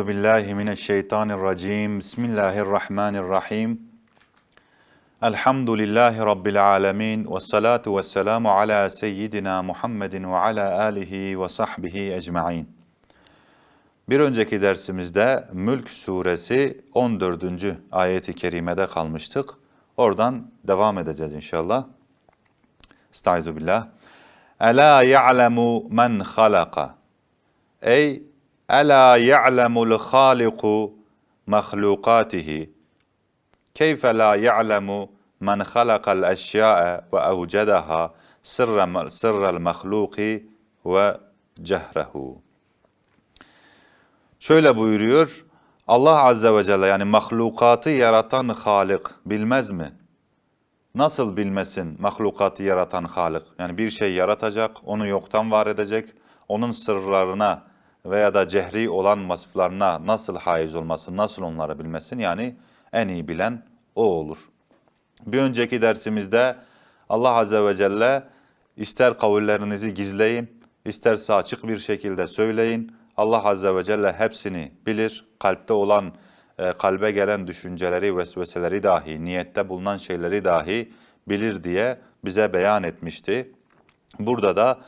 Euzu billahi mineşşeytanirracim. Bismillahirrahmanirrahim. Elhamdülillahi rabbil alamin ve salatu vesselamu ala seyyidina Muhammedin ve ala alihi ve sahbihi ecmaîn. Bir önceki dersimizde Mülk suresi 14. ayeti kerimede kalmıştık. Oradan devam edeceğiz inşallah. Estaizu billah. Ela ya'lemu men halaka. Ey Ela ya'lemul haliku mahlukatihi. Keyfe la ya'lemu men halakal eşya'a ve evcedaha sırrel mahluki ve cehrehu. Şöyle buyuruyor. Allah Azze ve Celle yani mahlukatı yaratan Halik bilmez mi? Nasıl bilmesin mahlukatı yaratan Halik? Yani bir şey yaratacak, onu yoktan var edecek, onun sırlarına veya da cehri olan vasıflarına nasıl haiz olmasın, nasıl onları bilmesin? Yani en iyi bilen o olur. Bir önceki dersimizde Allah Azze ve Celle ister kavullerinizi gizleyin, isterse açık bir şekilde söyleyin. Allah Azze ve Celle hepsini bilir. Kalpte olan, e, kalbe gelen düşünceleri, vesveseleri dahi, niyette bulunan şeyleri dahi bilir diye bize beyan etmişti. Burada da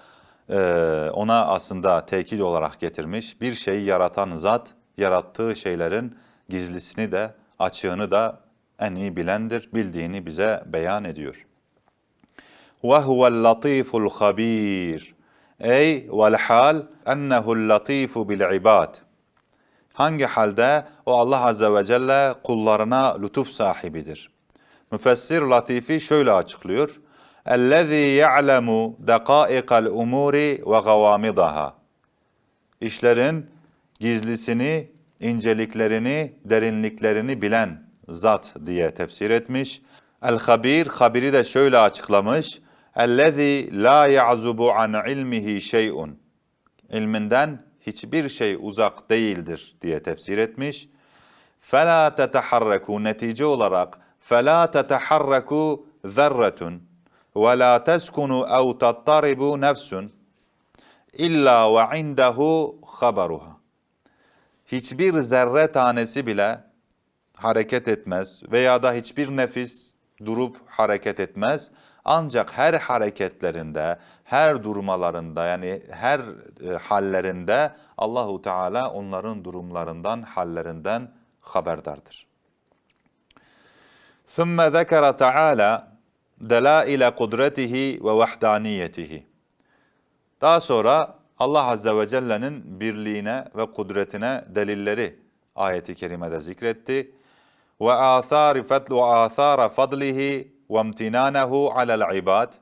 ee, ona aslında tekil olarak getirmiş. Bir şeyi yaratan zat yarattığı şeylerin gizlisini de açığını da en iyi bilendir, bildiğini bize beyan ediyor. Ve huvel latiful habir. Ey vel hal ennehu'l latifu bil ibad. Hangi halde o Allah azze ve celle kullarına lütuf sahibidir. Müfessir Latifi şöyle açıklıyor. Ellezî ya'lemu dekâikal umuri ve gavamidaha. İşlerin gizlisini, inceliklerini, derinliklerini bilen zat diye tefsir etmiş. El-Habir, habiri de şöyle açıklamış. اَلَّذ۪ي la يَعْزُبُ an ilmihi şey'un. İlminden hiçbir şey uzak değildir diye tefsir etmiş. فَلَا تَتَحَرَّكُوا Netice olarak فَلَا تَتَحَرَّكُوا ذَرَّةٌ وَلَا تَسْكُنُوا اَوْ تَطَّرِبُوا نَفْسٌ اِلَّا وَعِنْدَهُ خَبَرُهَا Hiçbir zerre tanesi bile hareket etmez veya da hiçbir nefis durup hareket etmez. Ancak her hareketlerinde, her durmalarında yani her e, hallerinde Allahu Teala onların durumlarından, hallerinden haberdardır. ثُمَّ ذَكَرَ تَعَالَى delaile kudretihi ve vahdaniyetihi. Daha sonra Allah Azze ve Celle'nin birliğine ve kudretine delilleri ayeti kerimede zikretti. Ve athari fetlu athara fadlihi ve imtinanehu alel ibad.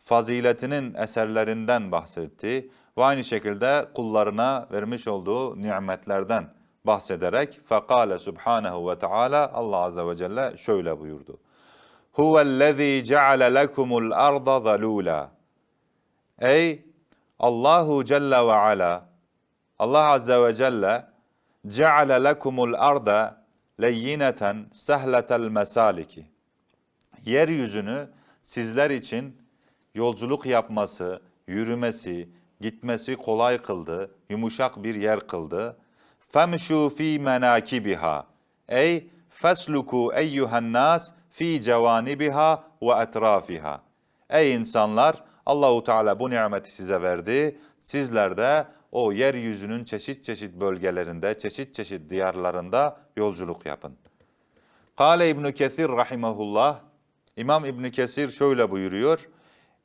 Faziletinin eserlerinden bahsetti ve aynı şekilde kullarına vermiş olduğu nimetlerden bahsederek fekale subhanehu ve teala Allah Azze ve Celle şöyle buyurdu huvellezî ceale lekumul arda zalûla. Ey Allahu Celle ve Ala, Allah Azze ve Celle ceale lekumul arda leyyineten sehletel mesaliki. Yeryüzünü sizler için yolculuk yapması, yürümesi, gitmesi kolay kıldı, yumuşak bir yer kıldı. Femşu fi menakibiha. Ey fesluku eyyuhen nas fi cevanibiha ve etrafiha. Ey insanlar, Allahu Teala bu nimeti size verdi. Sizler de o yeryüzünün çeşit çeşit bölgelerinde, çeşit çeşit diyarlarında yolculuk yapın. Kale İbn Kesir rahimehullah İmam İbn Kesir şöyle buyuruyor.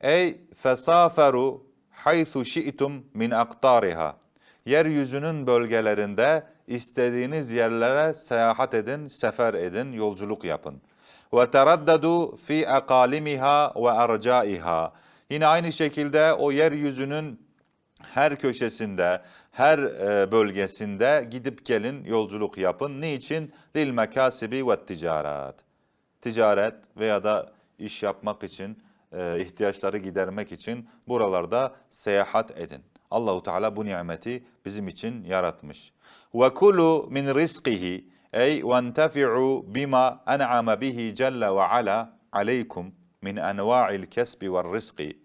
Ey fesaferu haythu şi'tum min aktariha. Yeryüzünün bölgelerinde istediğiniz yerlere seyahat edin, sefer edin, yolculuk yapın. Ve teraddedu fi akalimiha ve arcaiha. Yine aynı şekilde o yeryüzünün her köşesinde, her e, bölgesinde gidip gelin, yolculuk yapın. Niçin? Lil mekasibi ve ticaret ticaret veya da iş yapmak için, e, ihtiyaçları gidermek için buralarda seyahat edin. Allahu Teala bu nimeti bizim için yaratmış. Ve kulu min rizqihi ey ventafi'u bima en'ama bihi celle ve ala aleykum min enva'il kesbi ve rizqi.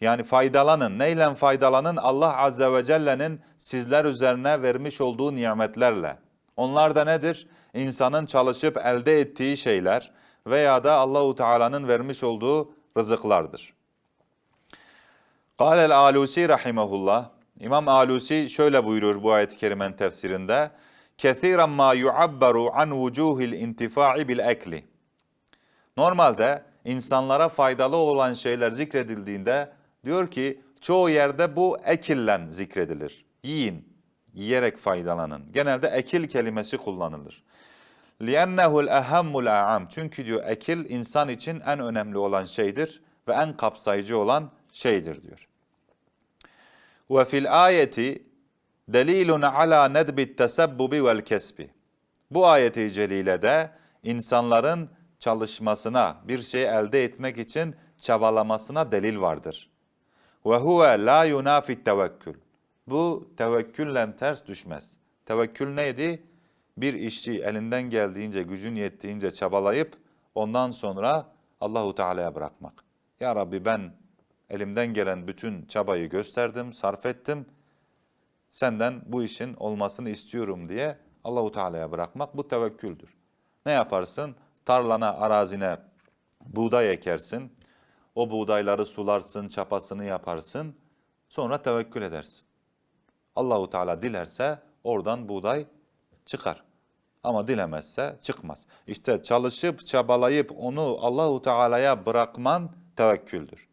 Yani faydalanın. Neyle faydalanın? Allah Azze ve Celle'nin sizler üzerine vermiş olduğu nimetlerle. Onlar da nedir? İnsanın çalışıp elde ettiği şeyler veya da Allahu Teala'nın vermiş olduğu rızıklardır. Kâlel Alusi rahimehullah. İmam Alusi şöyle buyurur bu ayet-i kerimenin tefsirinde. Kethiren ma yuabbaru an vucuhil intifa'i bil ekli. Normalde insanlara faydalı olan şeyler zikredildiğinde diyor ki çoğu yerde bu ekillen zikredilir. Yiyin, yiyerek faydalanın. Genelde ekil kelimesi kullanılır. لِيَنَّهُ الْاَهَمُّ الْاَعَامِ Çünkü diyor ekil insan için en önemli olan şeydir ve en kapsayıcı olan şeydir diyor. وَفِي الْآيَةِ delilun ala nedbi tesebbubi vel kesbi. Bu ayeti celilede insanların çalışmasına, bir şey elde etmek için çabalamasına delil vardır. Ve huve la yunafi tevekkül. Bu tevekkülle ters düşmez. Tevekkül neydi? Bir işçi elinden geldiğince, gücün yettiğince çabalayıp ondan sonra Allahu Teala'ya bırakmak. Ya Rabbi ben elimden gelen bütün çabayı gösterdim, sarf ettim senden bu işin olmasını istiyorum diye Allahu Teala'ya bırakmak bu tevekküldür. Ne yaparsın? Tarlana, arazine buğday ekersin. O buğdayları sularsın, çapasını yaparsın. Sonra tevekkül edersin. Allahu Teala dilerse oradan buğday çıkar. Ama dilemezse çıkmaz. İşte çalışıp çabalayıp onu Allahu Teala'ya bırakman tevekküldür.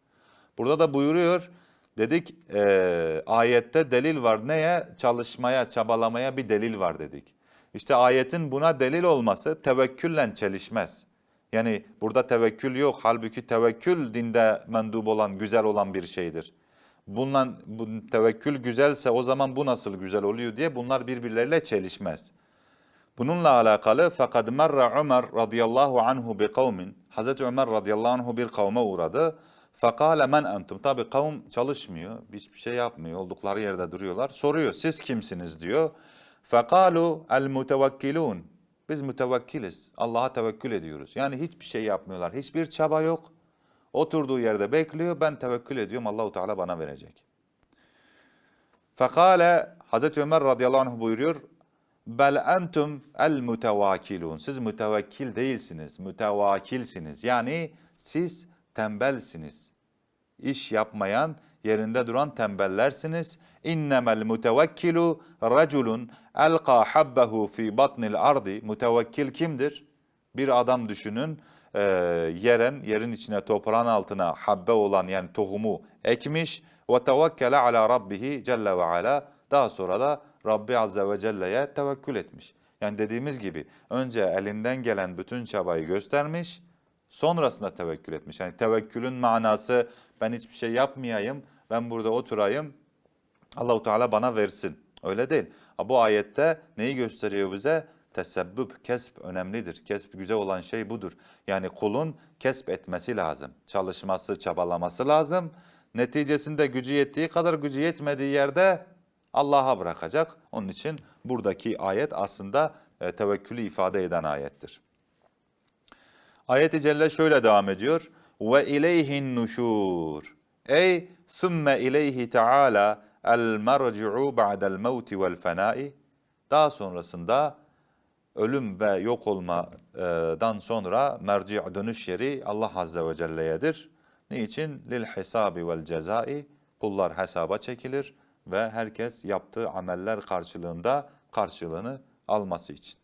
Burada da buyuruyor Dedik e, ayette delil var. Neye? Çalışmaya, çabalamaya bir delil var dedik. İşte ayetin buna delil olması tevekkülle çelişmez. Yani burada tevekkül yok. Halbuki tevekkül dinde mendub olan, güzel olan bir şeydir. Bundan bu tevekkül güzelse o zaman bu nasıl güzel oluyor diye bunlar birbirleriyle çelişmez. Bununla alakalı fakat merra Ömer radıyallahu anhu bi kavmin. Hazreti Ömer radıyallahu anhu bir kavme uğradı. Fakale men entum. Tabi kavim çalışmıyor, hiçbir şey yapmıyor, oldukları yerde duruyorlar. Soruyor, siz kimsiniz diyor. Fekalu el mutevekkilun. Biz mütevekkiliz, Allah'a tevekkül ediyoruz. Yani hiçbir şey yapmıyorlar, hiçbir çaba yok. Oturduğu yerde bekliyor, ben tevekkül ediyorum, Allahu Teala bana verecek. Fekale, Hazreti Ömer radıyallahu anh buyuruyor, Bel entum el mutevakilun. Siz mütevekkil değilsiniz, mütevakilsiniz. Yani siz tembelsiniz. İş yapmayan, yerinde duran tembellersiniz. İnnemel mutevekkilu raculun elqa habbehu fi batnil ardi. Mutevekkil kimdir? Bir adam düşünün, e, yeren, yerin içine toprağın altına habbe olan yani tohumu ekmiş ve tevekkele ala rabbihi celle ve ala. Daha sonra da Rabbi azze ve celle'ye tevekkül etmiş. Yani dediğimiz gibi önce elinden gelen bütün çabayı göstermiş, sonrasında tevekkül etmiş. Yani tevekkülün manası ben hiçbir şey yapmayayım, ben burada oturayım, Allahu Teala bana versin. Öyle değil. Bu ayette neyi gösteriyor bize? Tesebbüp, kesp önemlidir. Kesp güzel olan şey budur. Yani kulun kesp etmesi lazım. Çalışması, çabalaması lazım. Neticesinde gücü yettiği kadar gücü yetmediği yerde Allah'a bırakacak. Onun için buradaki ayet aslında e, tevekkülü ifade eden ayettir. Ayet-i Celle şöyle devam ediyor. Ve ileyhin nuşur. Ey thumme ileyhi teala el merci'u ba'del mevti vel fenai. Daha sonrasında ölüm ve yok olmadan sonra merci dönüş yeri Allah Azze ve Celle'yedir. Niçin? Lil hisabi vel cezai. Kullar hesaba çekilir ve herkes yaptığı ameller karşılığında karşılığını alması için.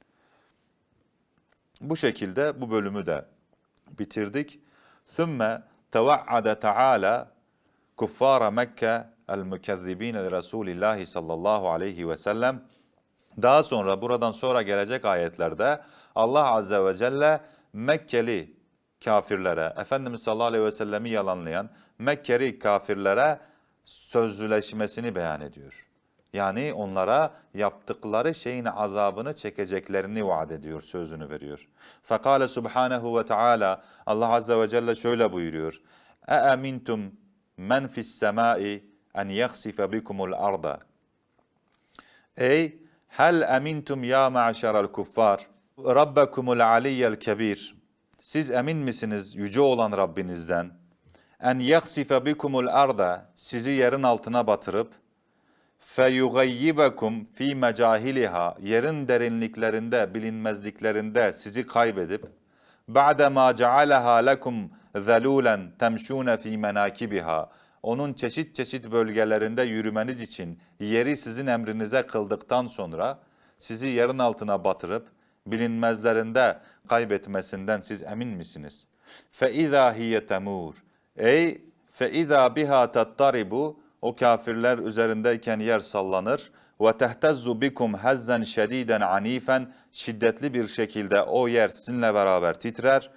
Bu şekilde bu bölümü de bitirdik. Sümme tevaada Teala kuffara Mekke el mükezzibine Resulillahi sallallahu aleyhi ve sellem. Daha sonra buradan sonra gelecek ayetlerde Allah azze ve celle Mekkeli kafirlere, Efendimiz sallallahu aleyhi ve sellemi yalanlayan Mekkeli kafirlere sözlüleşmesini beyan ediyor. Yani onlara yaptıkları şeyin azabını çekeceklerini vaat ediyor, sözünü veriyor. Fekale subhanehu ve teala Allah azze ve celle şöyle buyuruyor. E amintum men fis semai en yaksife bikumul arda. Ey hel amintum ya ma'şeral kuffar rabbekumul aliyyel kebir. Siz emin misiniz yüce olan Rabbinizden? en yaksife bikumul arda sizi yerin altına batırıp feyugayyibekum fi mecahiliha yerin derinliklerinde bilinmezliklerinde sizi kaybedip ba'de ma cealaha lekum zelulen temşune fi menakibiha onun çeşit çeşit bölgelerinde yürümeniz için yeri sizin emrinize kıldıktan sonra sizi yerin altına batırıp bilinmezlerinde kaybetmesinden siz emin misiniz? Fe izâ hiye. Ey fe izâ biha tattaribu o kafirler üzerindeyken yer sallanır ve tehtezzu bikum hazzen şediden anifen şiddetli bir şekilde o yer sizinle beraber titrer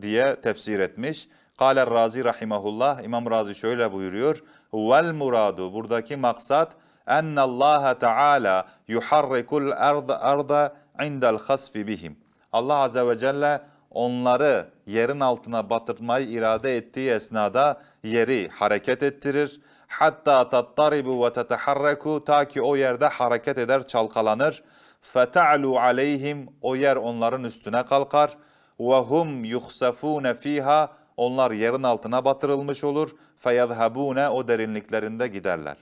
diye tefsir etmiş. Kale Razi rahimahullah İmam Razi şöyle buyuruyor. Vel muradu buradaki maksat enne Allah Teala yuharrikul arda arda indel hasfi bihim. Allah azze ve celle onları yerin altına batırmayı irade ettiği esnada yeri hareket ettirir. Hatta tattaribu ve teteharreku ta ki o yerde hareket eder, çalkalanır. Feta'lu aleyhim o yer onların üstüne kalkar. Ve hum yuhsafune fiha onlar yerin altına batırılmış olur. Feyezhabune o derinliklerinde giderler.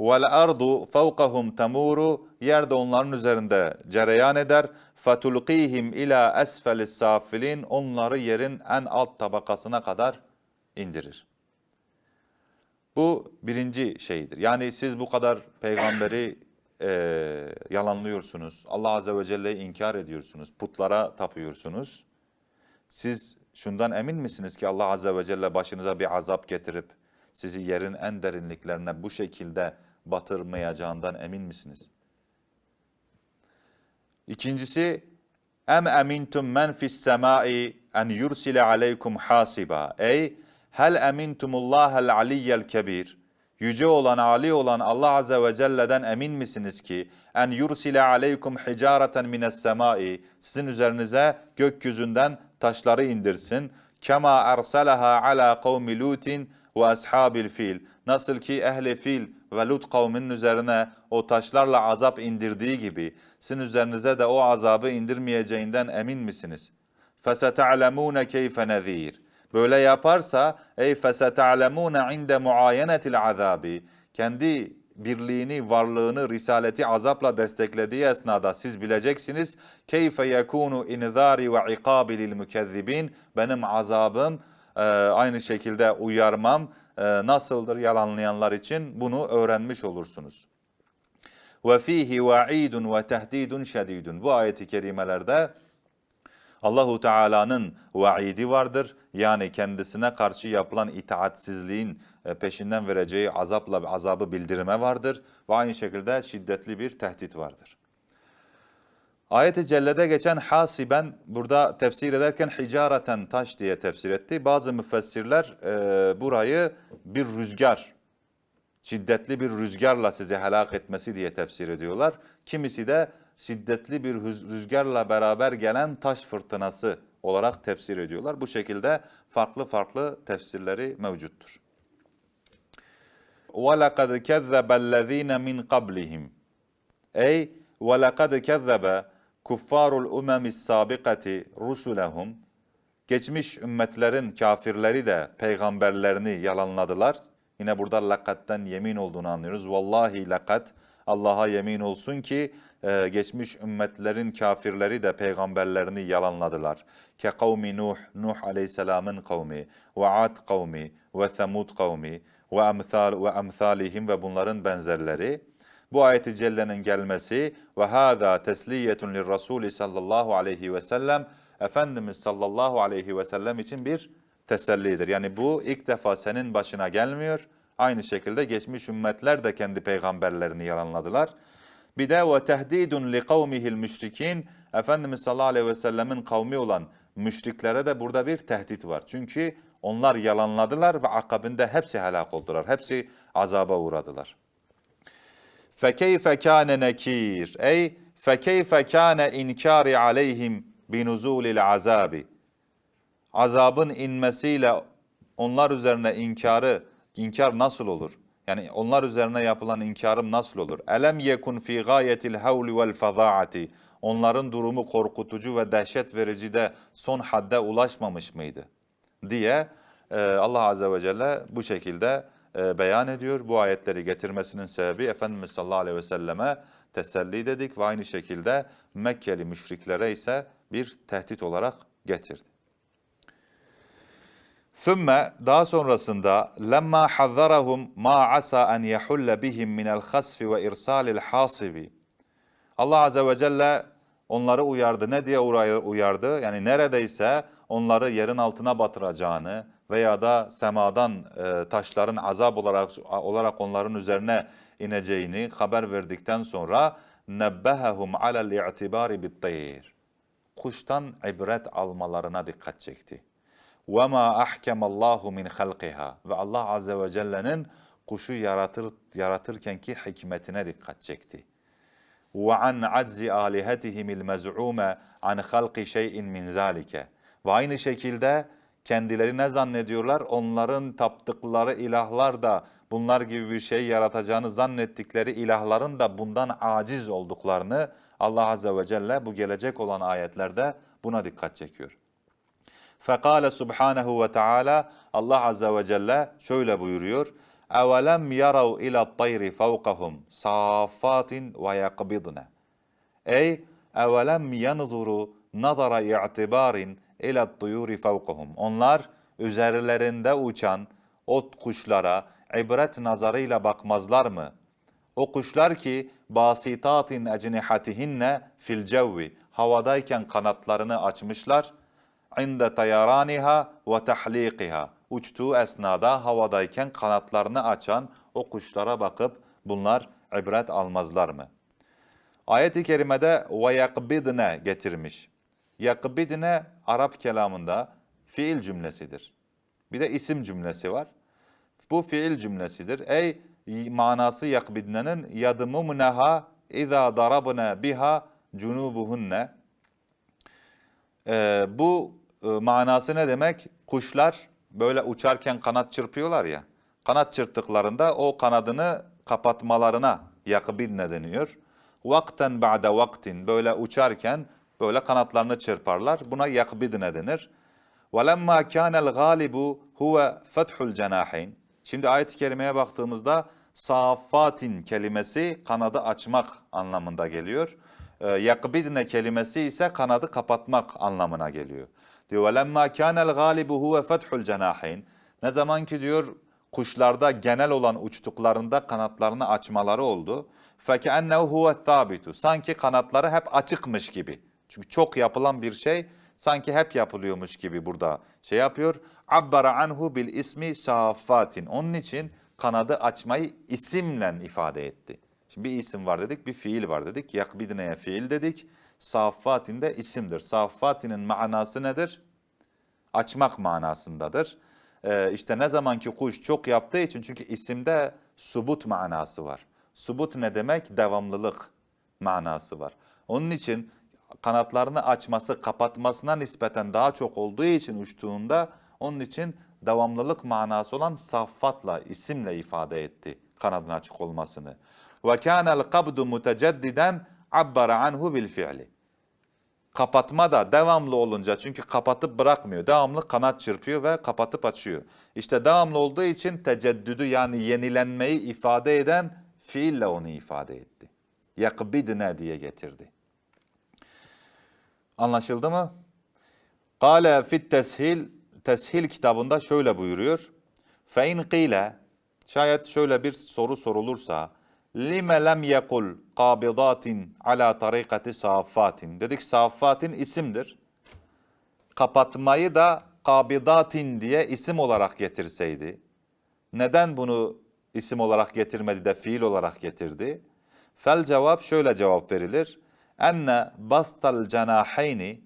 Vel ardu fevkahum temuru yer de onların üzerinde cereyan eder. Fatulqihim ila esfelis safilin onları yerin en alt tabakasına kadar indirir. Bu birinci şeydir. Yani siz bu kadar peygamberi e, yalanlıyorsunuz. Allah Azze ve Celle'yi inkar ediyorsunuz. Putlara tapıyorsunuz. Siz şundan emin misiniz ki Allah Azze ve Celle başınıza bir azap getirip sizi yerin en derinliklerine bu şekilde batırmayacağından emin misiniz? İkincisi em emintum men fis semai en yursile aleykum hasiba. Ey Hel emintumullah el aliyyel kebir. Yüce olan, Ali olan Allah Azze ve Celle'den emin misiniz ki en yursile aleykum hicareten mines semai sizin üzerinize gökyüzünden taşları indirsin. Kema ersalaha ala kavmi lutin ve ashabil fil. Nasıl ki ehli fil ve Lut kavminin üzerine o taşlarla azap indirdiği gibi sizin üzerinize de o azabı indirmeyeceğinden emin misiniz? Fesete'lemune keyfe nezir. Böyle yaparsa ey feseta'lemune inde muayenetil azabi kendi birliğini, varlığını risaleti azapla desteklediği esnada siz bileceksiniz. Keyfe yekunu inzari ve ikabi lil mükezzibin. Benim azabım e, aynı şekilde uyarmam e, nasıldır yalanlayanlar için bunu öğrenmiş olursunuz. Ve fihi vaidun ve tehdidun şedidun. Bu ayeti kerimelerde Allahu Teala'nın vaidi vardır. Yani kendisine karşı yapılan itaatsizliğin e, peşinden vereceği azapla azabı bildirme vardır ve aynı şekilde şiddetli bir tehdit vardır. Ayet-i Celle'de geçen hasiben burada tefsir ederken hicareten taş diye tefsir etti. Bazı müfessirler e, burayı bir rüzgar, şiddetli bir rüzgarla sizi helak etmesi diye tefsir ediyorlar. Kimisi de şiddetli bir hüz- rüzgarla beraber gelen taş fırtınası olarak tefsir ediyorlar. Bu şekilde farklı farklı tefsirleri mevcuttur. وَلَقَدْ كَذَّبَ الَّذ۪ينَ مِنْ قَبْلِهِمْ Ey وَلَقَدْ كَذَّبَ كُفَّارُ الْاُمَمِ السَّابِقَةِ رُسُلَهُمْ Geçmiş ümmetlerin kafirleri de peygamberlerini yalanladılar. Yine burada lakatten yemin olduğunu anlıyoruz. Vallahi lakat Allah'a yemin olsun ki e, geçmiş ümmetlerin kafirleri de peygamberlerini yalanladılar. Ke kavmi Nuh, Nuh aleyhisselamın kavmi, ve Ad kavmi, ve Semud kavmi, ve emsal ve emsalihim ve bunların benzerleri. Bu ayet-i cellenin gelmesi ve hâzâ tesliyetun lirrasûli sallallahu aleyhi ve sellem Efendimiz sallallahu aleyhi ve sellem için bir tesellidir. Yani bu ilk defa senin başına gelmiyor. Aynı şekilde geçmiş ümmetler de kendi peygamberlerini yalanladılar. Bir de ve tehdidun li kavmihil müşrikin. Efendimiz sallallahu aleyhi ve sellemin kavmi olan müşriklere de burada bir tehdit var. Çünkü onlar yalanladılar ve akabinde hepsi helak oldular. Hepsi azaba uğradılar. Fekeyfe kâne nekir. Ey fekeyfe kâne inkâri aleyhim binuzulil azabi. Azabın inmesiyle onlar üzerine inkarı inkar nasıl olur? Yani onlar üzerine yapılan inkarım nasıl olur? Elem yekun fi gayetil havli vel fazaati. Onların durumu korkutucu ve dehşet verici de son hadde ulaşmamış mıydı? diye e, Allah Azze ve Celle bu şekilde e, beyan ediyor. Bu ayetleri getirmesinin sebebi Efendimiz sallallahu aleyhi ve selleme teselli dedik ve aynı şekilde Mekkeli müşriklere ise bir tehdit olarak getirdi. Thumma daha sonrasında lemma hazzarahum ma asa en yehulle bihim minel hasfi ve irsalil hasibi. Allah azze ve celle onları uyardı. Ne diye uyardı? Yani neredeyse onları yerin altına batıracağını veya da semadan e, taşların azap olarak olarak onların üzerine ineceğini haber verdikten sonra nebbehehum alel i'tibari bit Kuştan ibret almalarına dikkat çekti ve ma ahkemallahu min halqiha ve Allah azze ve celle'nin kuşu yaratır yaratırkenki hikmetine dikkat çekti. Ve an aczi alihetihimil mez'ume an halqi şey'in min zalike. Ve aynı şekilde kendileri ne zannediyorlar? Onların taptıkları ilahlar da bunlar gibi bir şey yaratacağını zannettikleri ilahların da bundan aciz olduklarını Allah Azze ve Celle bu gelecek olan ayetlerde buna dikkat çekiyor. Fekale subhanehu ve teala Allah azze ve celle şöyle buyuruyor. Evelem yarav ila tayri fevkahum saffatin ve yakbidne. Ey evelem yanzuru nazara i'tibarin ila tuyuri fevkahum. Onlar üzerlerinde uçan ot kuşlara ibret nazarıyla bakmazlar mı? O kuşlar ki basitatin ecnihatihinne fil cevvi havadayken kanatlarını açmışlar inde tayaraniha ve tahliqiha uçtuğu esnada havadayken kanatlarını açan o kuşlara bakıp bunlar ibret almazlar mı? Ayet-i kerimede ve yakbidne getirmiş. Yakbidne Arap kelamında fiil cümlesidir. Bir de isim cümlesi var. Bu fiil cümlesidir. Ey manası yakbidnenin yadmumneha iza darabna biha cunubuhunne. Ee, bu e, manası ne demek? Kuşlar böyle uçarken kanat çırpıyorlar ya. Kanat çırptıklarında o kanadını kapatmalarına yakbidne deniyor. Vakten ba'de vaktin böyle uçarken böyle kanatlarını çırparlar. Buna yakbidne denir. وَلَمَّا كَانَ الْغَالِبُ هُوَ فَتْحُ الْجَنَاحَيْنِ Şimdi ayet-i kerimeye baktığımızda safatin kelimesi kanadı açmak anlamında geliyor. Ee, yakbidne kelimesi ise kanadı kapatmak anlamına geliyor. Diyor velemma kanel galibu huve fethul cenahin. Ne zaman ki diyor kuşlarda genel olan uçtuklarında kanatlarını açmaları oldu. Fekennehu huve thabitu. Sanki kanatları hep açıkmış gibi. Çünkü çok yapılan bir şey sanki hep yapılıyormuş gibi burada şey yapıyor. Abbara anhu bil ismi şaffatin. Onun için kanadı açmayı isimle ifade etti. Şimdi bir isim var dedik, bir fiil var dedik. Yakbidne'ye fiil dedik. Safatin de isimdir. Safatinin manası nedir? Açmak manasındadır. Ee, işte ne zamanki kuş çok yaptığı için çünkü isimde subut manası var. Subut ne demek? Devamlılık manası var. Onun için kanatlarını açması, kapatmasına nispeten daha çok olduğu için uçtuğunda onun için devamlılık manası olan saffatla, isimle ifade etti kanadın açık olmasını. Ve kânel kabdu muteceddiden abbara anhu bil fi'li. Kapatma da devamlı olunca çünkü kapatıp bırakmıyor. Devamlı kanat çırpıyor ve kapatıp açıyor. İşte devamlı olduğu için teceddüdü yani yenilenmeyi ifade eden fiille onu ifade etti. Yakbidne diye getirdi. Anlaşıldı mı? Kale fit teshil teshil kitabında şöyle buyuruyor. Fe in qile şayet şöyle bir soru sorulursa lime lem yekul kabidatin ala tarikati saffatin. Dedik saffatin isimdir. Kapatmayı da kabidatin diye isim olarak getirseydi. Neden bunu isim olarak getirmedi de fiil olarak getirdi? Fel cevap şöyle cevap verilir. Enne bastal cenaheyni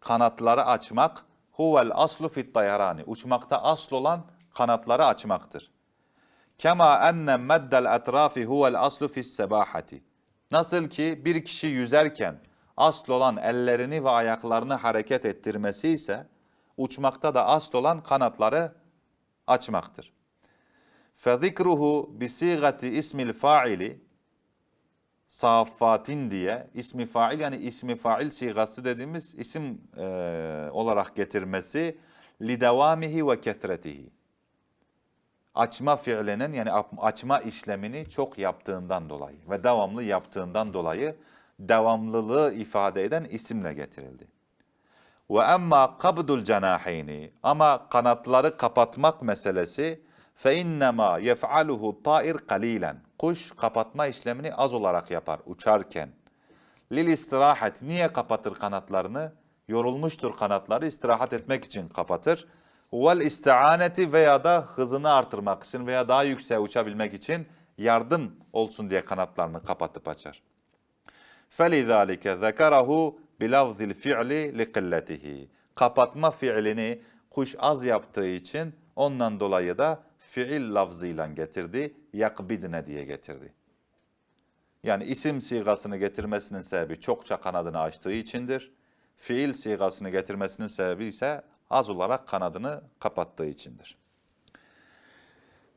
kanatları açmak huvel aslu fit dayarani. Uçmakta asıl olan kanatları açmaktır. Kema enne meddel etrafi huvel aslu fis sebahati. Nasıl ki bir kişi yüzerken asıl olan ellerini ve ayaklarını hareket ettirmesi ise uçmakta da asıl olan kanatları açmaktır. Fezikruhu bisigati ismil faili Saffatin diye ismi fail yani ismi fail sigası dediğimiz isim e, olarak getirmesi lidevamihi ve kethretihi. Açma fiilinin yani açma işlemini çok yaptığından dolayı ve devamlı yaptığından dolayı devamlılığı ifade eden isimle getirildi. Ve emma kabdul cenaheyni ama kanatları kapatmak meselesi fe innema yef'aluhu ta'ir kalilen. Kuş kapatma işlemini az olarak yapar uçarken. Lil istirahat niye kapatır kanatlarını? Yorulmuştur kanatları istirahat etmek için kapatır Vel isti'aneti veya da hızını artırmak için veya daha yükseğe uçabilmek için yardım olsun diye kanatlarını kapatıp açar. فَلِذَٰلِكَ ذَكَرَهُ بِلَفْظِ الْفِعْلِ لِقِلَّتِهِ Kapatma fiilini kuş az yaptığı için ondan dolayı da fiil lafzıyla getirdi, yakbidne diye getirdi. Yani isim sigasını getirmesinin sebebi çokça kanadını açtığı içindir. Fiil sigasını getirmesinin sebebi ise az olarak kanadını kapattığı içindir.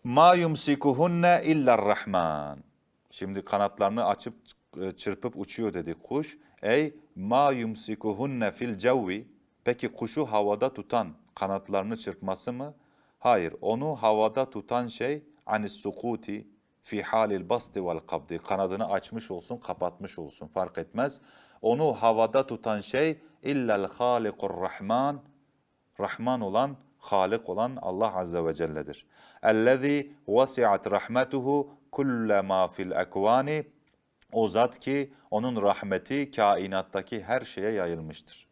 Ma yumsikuhunne illar rahman. Şimdi kanatlarını açıp e, çırpıp uçuyor dedi kuş. Ey ma yumsikuhunne fil cevvi. Peki kuşu havada tutan kanatlarını çırpması mı? Hayır, onu havada tutan şey anis sukuti fi halil basti vel kabdi. Kanadını açmış olsun, kapatmış olsun fark etmez. Onu havada tutan şey illel halikur rahman. Rahman olan, Halik olan Allah Azze ve Celle'dir. Ellezî vasi'at rahmetuhu kulle ma fil ekvani. O zat ki onun rahmeti kainattaki her şeye yayılmıştır.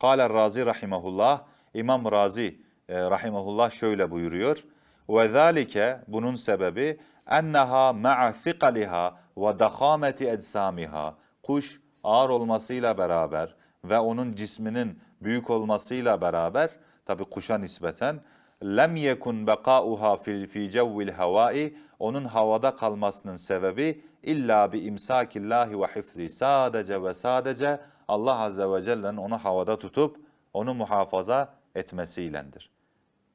Kâle Razi rahimahullah, İmam Razi e, rahimahullah şöyle buyuruyor. Ve zâlike bunun sebebi enneha ma'a thikaliha ve dakhameti eczamiha. Kuş ağır olmasıyla beraber ve onun cisminin büyük olmasıyla beraber tabi kuşa nispeten lem yekun bekauha fi fi cevvil havai onun havada kalmasının sebebi illa bi imsakillahi ve hifzi sadece ve sadece Allah azze ve celle'nin onu havada tutup onu muhafaza etmesiylendir.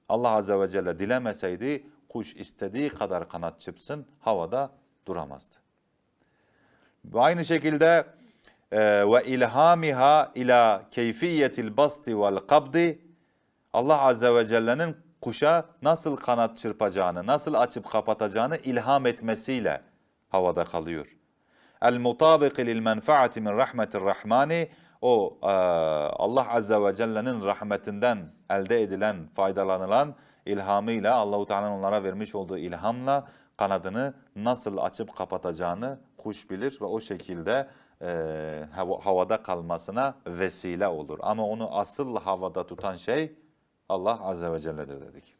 Allah azze ve celle dilemeseydi kuş istediği kadar kanat çırpsın havada duramazdı. Ve aynı şekilde ve ilhamiha ila keyfiyetil basti vel kabdi Allah azze ve celle'nin kuşa nasıl kanat çırpacağını, nasıl açıp kapatacağını ilham etmesiyle havada kalıyor. El mutabık lil menfaati min rahmetir rahmani o e, Allah azze ve celle'nin rahmetinden elde edilen, faydalanılan ilhamıyla Allahu Teala'nın onlara vermiş olduğu ilhamla kanadını nasıl açıp kapatacağını kuş bilir ve o şekilde e, hava- havada kalmasına vesile olur. Ama onu asıl havada tutan şey Allah azze ve celle'dir dedik.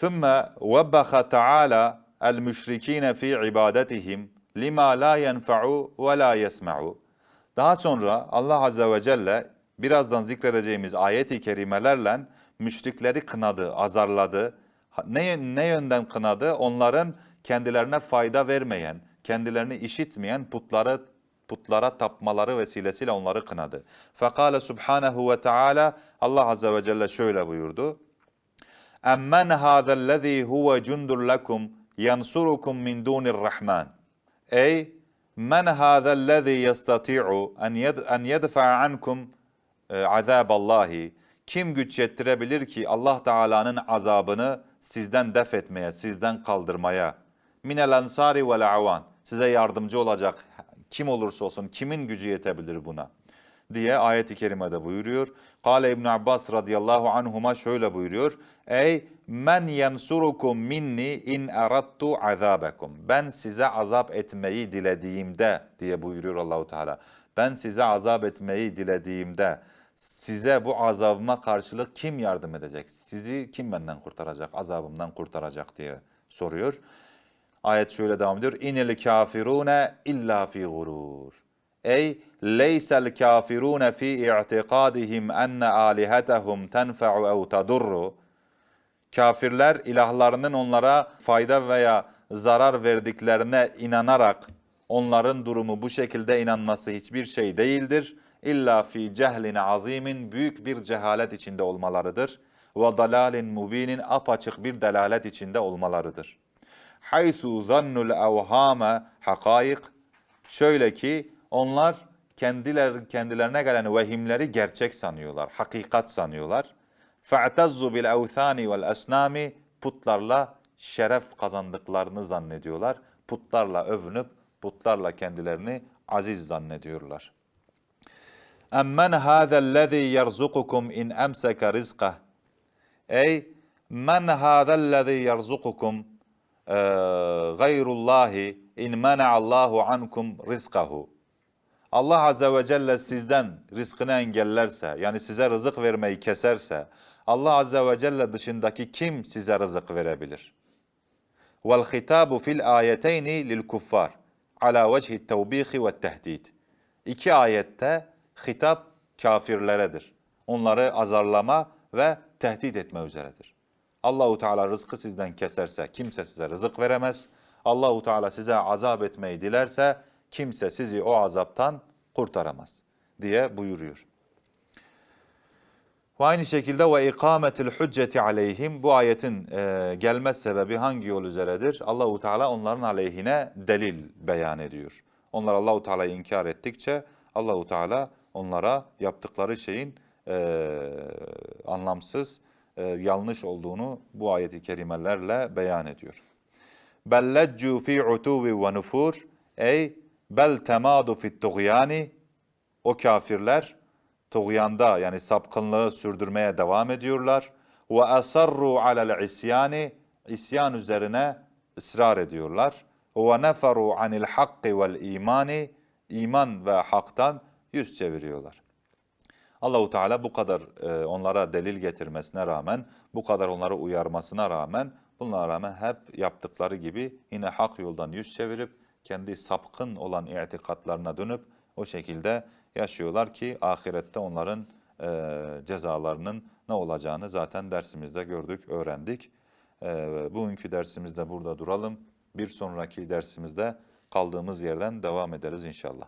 ثم وبخ تعالى المشركين في عبادتهم لما لا ينفع ولا يسمع. Daha sonra Allah azze ve celle birazdan zikredeceğimiz ayet-i kerimelerle müşrikleri kınadı, azarladı. Ha- Ne, ne yönden kınadı? Onların kendilerine fayda vermeyen, kendilerini işitmeyen putları putlara tapmaları vesilesiyle onları kınadı. Fekale subhanehu ve teala Allah azze ve celle şöyle buyurdu. Emmen hâzellezî huve cundun lekum yansurukum min dûnir rahman. Ey men hâzellezî yestati'u en yed en yedfa'a ankum e, azâballahi. Kim güç yettirebilir ki Allah Teala'nın azabını sizden def etmeye, sizden kaldırmaya? Minel ensari vel avan. Size yardımcı olacak kim olursa olsun kimin gücü yetebilir buna? diye ayet-i kerimede buyuruyor. Kale İbn Abbas radıyallahu anhuma şöyle buyuruyor. Ey men yensurukum minni in erattu azabekum. Ben size azap etmeyi dilediğimde diye buyuruyor Allahu Teala. Ben size azap etmeyi dilediğimde size bu azabıma karşılık kim yardım edecek? Sizi kim benden kurtaracak, azabımdan kurtaracak diye soruyor. Ayet şöyle devam ediyor. İnil kafirune illa fi gurur. Ey leysel kafirune fi i'tikadihim enne alihetehum tenfe'u ev tadurru. Kafirler ilahlarının onlara fayda veya zarar verdiklerine inanarak onların durumu bu şekilde inanması hiçbir şey değildir. İlla fi cehlin azimin büyük bir cehalet içinde olmalarıdır. Ve dalalin mubinin apaçık bir delalet içinde olmalarıdır. Haysu zannul evhame hakayık. Şöyle ki onlar kendiler kendilerine gelen vehimleri gerçek sanıyorlar, hakikat sanıyorlar. Fa'tazzu bil evthani vel asnami putlarla şeref kazandıklarını zannediyorlar. Putlarla övünüp putlarla kendilerini aziz zannediyorlar. Emmen hâzellezî yerzukukum in emseke rizqah. Ey men hâzellezî yerzukukum gayrullahi in mena'allahu ankum rizkahu. Allah Azze ve Celle sizden rızkını engellerse, yani size rızık vermeyi keserse, Allah Azze ve Celle dışındaki kim size rızık verebilir? Vel hitabu fil ayeteyni lil kuffar ala vecihi tevbihi ve tehdid. İki ayette hitap kafirleredir. Onları azarlama ve tehdit etme üzeredir. Allahu Teala rızkı sizden keserse kimse size rızık veremez. Allahu Teala size azap etmeyi dilerse kimse sizi o azaptan kurtaramaz diye buyuruyor. Ve aynı şekilde ve ikametil hücceti aleyhim bu ayetin e, gelme sebebi hangi yol üzeredir? Allahu Teala onların aleyhine delil beyan ediyor. Onlar Allahu Teala'yı inkar ettikçe Allahu Teala onlara yaptıkları şeyin e, anlamsız, e, yanlış olduğunu bu ayeti kerimelerle beyan ediyor. Belleccu fi utuvi ve nufur ey bel temadu fit tuğyani o kafirler tuğyanda yani sapkınlığı sürdürmeye devam ediyorlar. Ve asarru alel isyani isyan üzerine ısrar ediyorlar. Ve neferu anil hakki vel imani iman ve haktan yüz çeviriyorlar. Allahu Teala bu kadar e, onlara delil getirmesine rağmen, bu kadar onları uyarmasına rağmen, bunlara rağmen hep yaptıkları gibi yine hak yoldan yüz çevirip kendi sapkın olan itikatlarına dönüp o şekilde yaşıyorlar ki ahirette onların e, cezalarının ne olacağını zaten dersimizde gördük, öğrendik. E, bugünkü dersimizde burada duralım. Bir sonraki dersimizde kaldığımız yerden devam ederiz inşallah.